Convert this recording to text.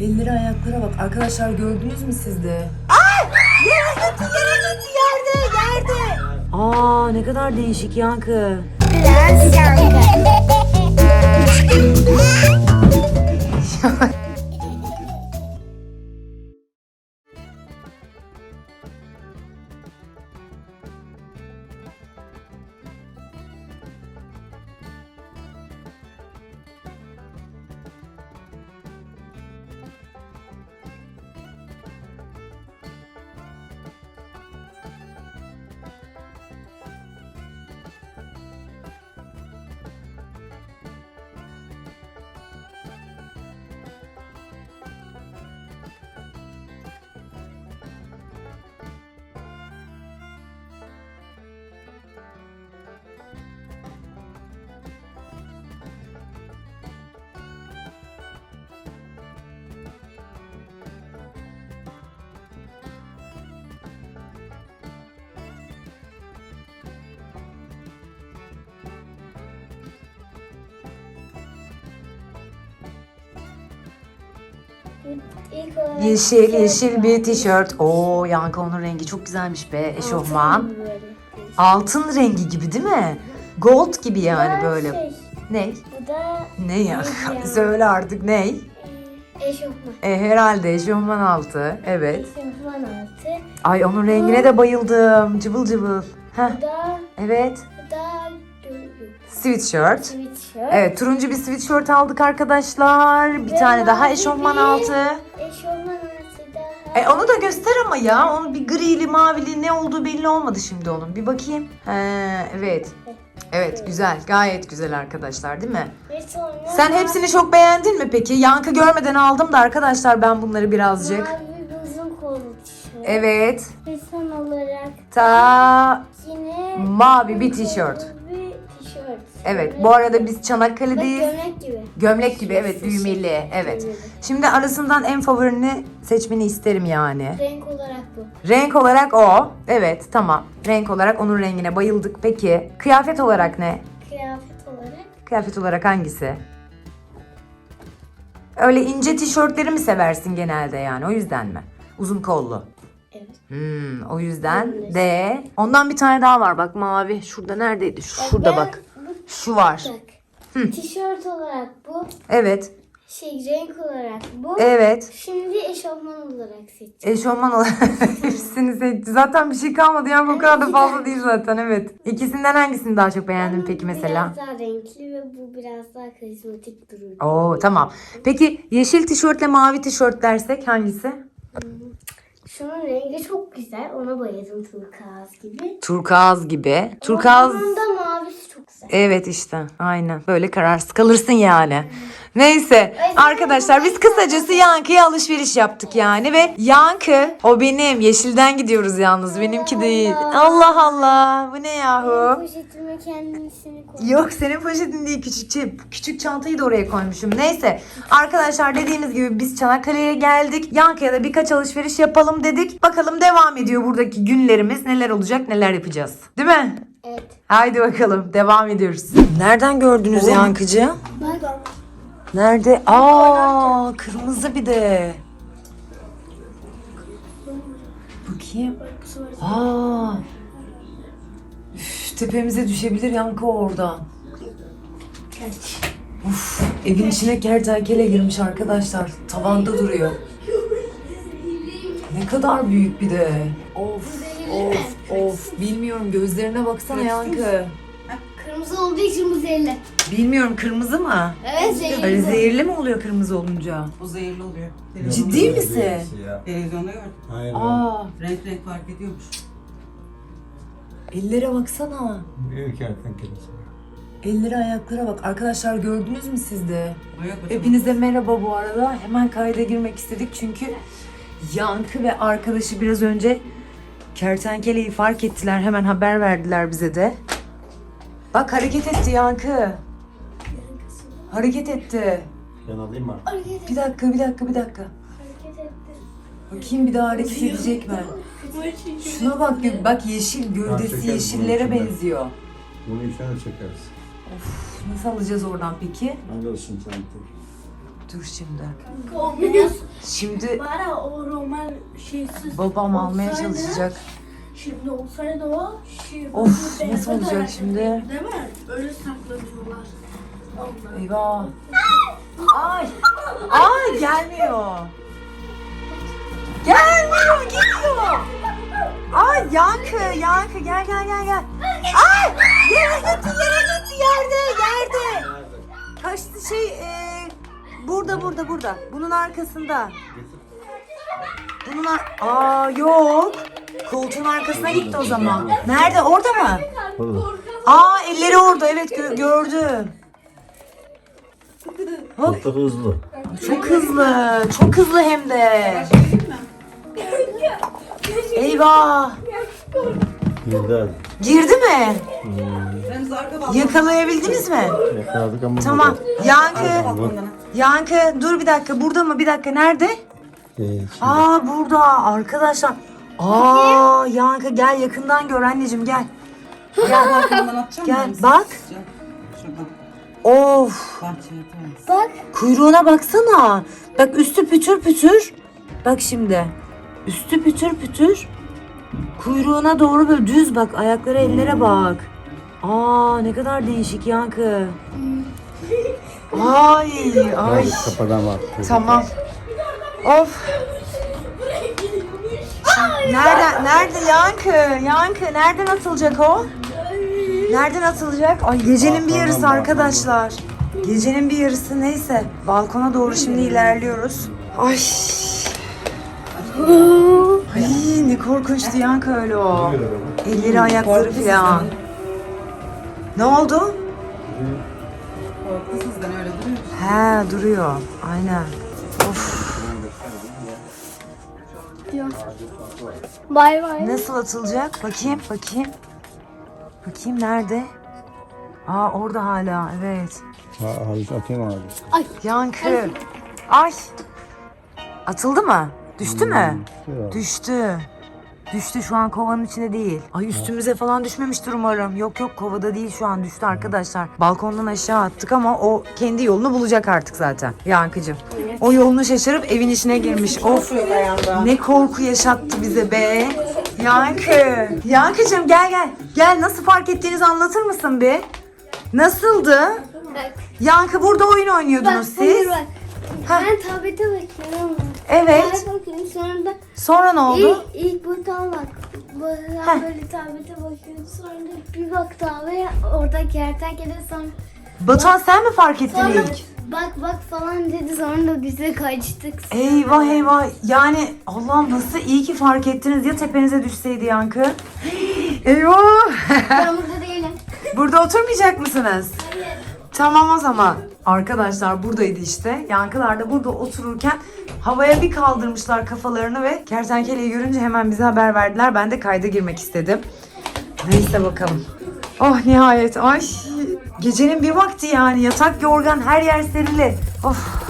Elleri ayaklara bak. Arkadaşlar gördünüz mü siz de? Yere gitti, yere gitti, yerde, yerde. Aa ne kadar değişik yankı. Biraz yankı. Yeşil yeşil bir tişört. Oo yankı onun rengi çok güzelmiş be eşofman. Altın rengi gibi değil mi? Gold gibi yani böyle. Şey, Ne? bu da Ne ya? Söyle artık ne? e, eşofman. E, herhalde eşofman altı. Evet. Eşofman altı. Ay onun rengine de bayıldım. Cıvıl cıvıl. Heh, Bu da, evet. bu da Sweatshirt. sweatshirt. Evet turuncu bir sweatshirt aldık arkadaşlar. Bir Ve tane daha eşofman altı. Eşofman altı daha. E onu da göster ama ya. Onun bir grili mavili ne olduğu belli olmadı şimdi onun. Bir bakayım. He, evet. Evet güzel. Gayet güzel arkadaşlar değil mi? Sen hepsini çok beğendin mi peki? Yankı görmeden aldım da arkadaşlar ben bunları birazcık. Mavi bir uzun kollu tişört. Evet. Ve son olarak Ta yine Mavi bir tişört. Evet Ve- bu arada biz Çanakkale'deyiz. gömlek gibi. Gömlek gibi evet düğmeli evet. Şimdi arasından en favorini seçmeni isterim yani. Renk olarak bu. Renk olarak o. Evet tamam. Renk olarak onun rengine bayıldık. Peki kıyafet olarak ne? Kıyafet olarak Kıyafet olarak hangisi? Öyle ince tişörtleri mi seversin genelde yani o yüzden mi? Uzun kollu. evet. Hmm, o yüzden de ondan bir tane daha var bak mavi. Şurada neredeydi? Şurada bak. Şu var. bak. Tişört olarak bu. Evet. Şey renk olarak bu. Evet. Şimdi eşofman olarak seçeceğim. Eşofman olarak hepsini seçti. Zaten bir şey kalmadı yani bu kadar da fazla değil zaten evet. İkisinden hangisini daha çok beğendin peki mesela? Biraz daha renkli ve bu biraz daha karizmatik duruyor. Oo tamam. Peki yeşil tişörtle mavi tişört dersek hangisi? Şunun rengi çok güzel. Ona bayıldım turkuaz gibi. Turkuaz gibi. Turkuaz Onun da mavisi çok güzel. evet işte aynen böyle kararsız kalırsın yani. Neyse arkadaşlar biz kısacası Yankı'ya alışveriş yaptık yani ve Yankı o benim yeşilden gidiyoruz yalnız benimki değil. Allah Allah bu ne yahu? Poşetime kendisini koy. Yok senin poşetin değil küçük şey- küçük çantayı da oraya koymuşum. Neyse arkadaşlar dediğimiz gibi biz Çanakkale'ye geldik. Yankı'ya da birkaç alışveriş yapalım dedik. Bakalım devam ediyor buradaki günlerimiz. Neler olacak neler yapacağız. Değil mi? Evet. Haydi bakalım devam ediyoruz. Nereden gördünüz Yankıcı? Bak. Nerede? Aa kırmızı bir de. Bakayım. Aa. Üf, tepemize düşebilir Yankı oradan. Uf, evin içine kertenkele girmiş arkadaşlar. Tavanda duruyor. Ne kadar büyük bir de. Of, of, of. Bilmiyorum gözlerine baksana Yankı. Kırmızı olduğu için bu zehirli. Bilmiyorum kırmızı mı? Evet zehirli. Öyle zehirli mi oluyor kırmızı olunca? O zehirli oluyor. Ciddi misin? Televizyonda gördüm. Hayır. Aa, Renk renk fark ediyormuş. ellere baksana. Büyük kertenkelesi. Elleri ayaklara bak. Arkadaşlar gördünüz mü siz de? Hepinize merhaba bu arada. Hemen kayda girmek istedik çünkü Yankı ve arkadaşı biraz önce kertenkeleyi fark ettiler. Hemen haber verdiler bize de. Bak hareket etti Yankı. Hareket etti. Ben alayım mı? Bir dakika, bir dakika, bir dakika. Hareket etti. Bakayım bir daha hareket edecek mi? Şuna bak, bak yeşil, gövdesi yeşillere benziyor. Bunu içine çekeriz. Nasıl alacağız oradan peki? Alırsın sen. Dur şimdi. Şimdi Bana o roman şeysiz. babam almaya olsaydı- çalışacak. Şimdi olsaydı o şey. Of, böyle nasıl olacak beyaz şimdi? Değil mi? Öyle saklanıyorlar. Onlar. Eyvah. Ay. Ay gelmiyor. Gelmiyor gidiyor. Ay yankı yankı gel gel gel gel. Ay yere gitti yere gitti yerde yerde. Kaçtı şey e, burada burada burada. Bunun arkasında. Bunun ar- Aa yok. Koltuğun arkasına gitti o zaman. Nerede? Orada mı? Aa elleri orada. Evet gö- gördüm. Hop. Çok hızlı. Çok hızlı. Çok hızlı hem de. Eyvah. Girdi Girdi mi? Balkon. Yakalayabildiniz mi? Yakaladık ama Tamam. Yankı. Yankı dur bir dakika. Burada mı? Bir dakika. Nerede? Ee, şimdi Aa burada arkadaşlar. Aa Yankı gel yakından gör anneciğim gel. Gel. Balkondan atacağım Gel, bak. Sıcak. Şuradan. Of. Bahçeye temiz. Bak. Kuyruğuna baksana. Bak üstü pütür pütür. Bak şimdi. Üstü pütür pütür. Kuyruğuna doğru böyle düz bak. Ayakları ellere bak. Aa ne kadar değişik yankı. Ay ay. kafadan bak. Tamam. Of. Nereden nerede yankı? Yankı nereden atılacak o? Nereden atılacak? Ay gecenin bir yarısı arkadaşlar. Gecenin bir yarısı neyse. Balkona doğru şimdi ilerliyoruz. Ay. Ay ne korkunçtu yankı öyle o. Elleri ayakları falan. Ne oldu? Korktu sizden öyle duruyor. He duruyor. Aynen. Of. Bay bay. Nasıl atılacak? Bakayım, bakayım. Bakayım nerede? Aa orada hala. Evet. Ha, abi atayım abi. Yankı. Ay. Atıldı mı? Düştü mü? Şuraya. Düştü. Düştü şu an kovanın içinde değil. Ay üstümüze falan düşmemiştir umarım. Yok yok kovada değil şu an düştü arkadaşlar. Balkondan aşağı attık ama o kendi yolunu bulacak artık zaten. Yankıcım. O yolunu şaşırıp evin içine girmiş. Of ne korku yaşattı bize be. Yankı. Yankıcım gel gel. Gel nasıl fark ettiğinizi anlatır mısın bir? Nasıldı? Bak. Yankı burada oyun oynuyordunuz Bak. siz. bak. Ha. Ben tablete bakıyorum. Evet. Ben bakıyorum sonra da Sonra ne oldu? ilk, ilk buradan bak. Böyle, böyle tablete bakıyorum. Sonra da bir baktı abi orada kertenkele sonra, Batuhan sen mi fark ettin sonra ilk? Bak bak falan dedi sonra da bize kaçtık. Eyvah eyvah. Yani Allah'ım nasıl iyi ki fark ettiniz. Ya tepenize düşseydi yankı. Eyvah. Ben burada değilim. Burada oturmayacak mısınız? Hayır. Tamam o zaman. Arkadaşlar buradaydı işte. Yankılar da burada otururken havaya bir kaldırmışlar kafalarını ve kertenkeleyi görünce hemen bize haber verdiler. Ben de kayda girmek istedim. Neyse bakalım. Oh nihayet. Ay gecenin bir vakti yani. Yatak yorgan her yer serili. Of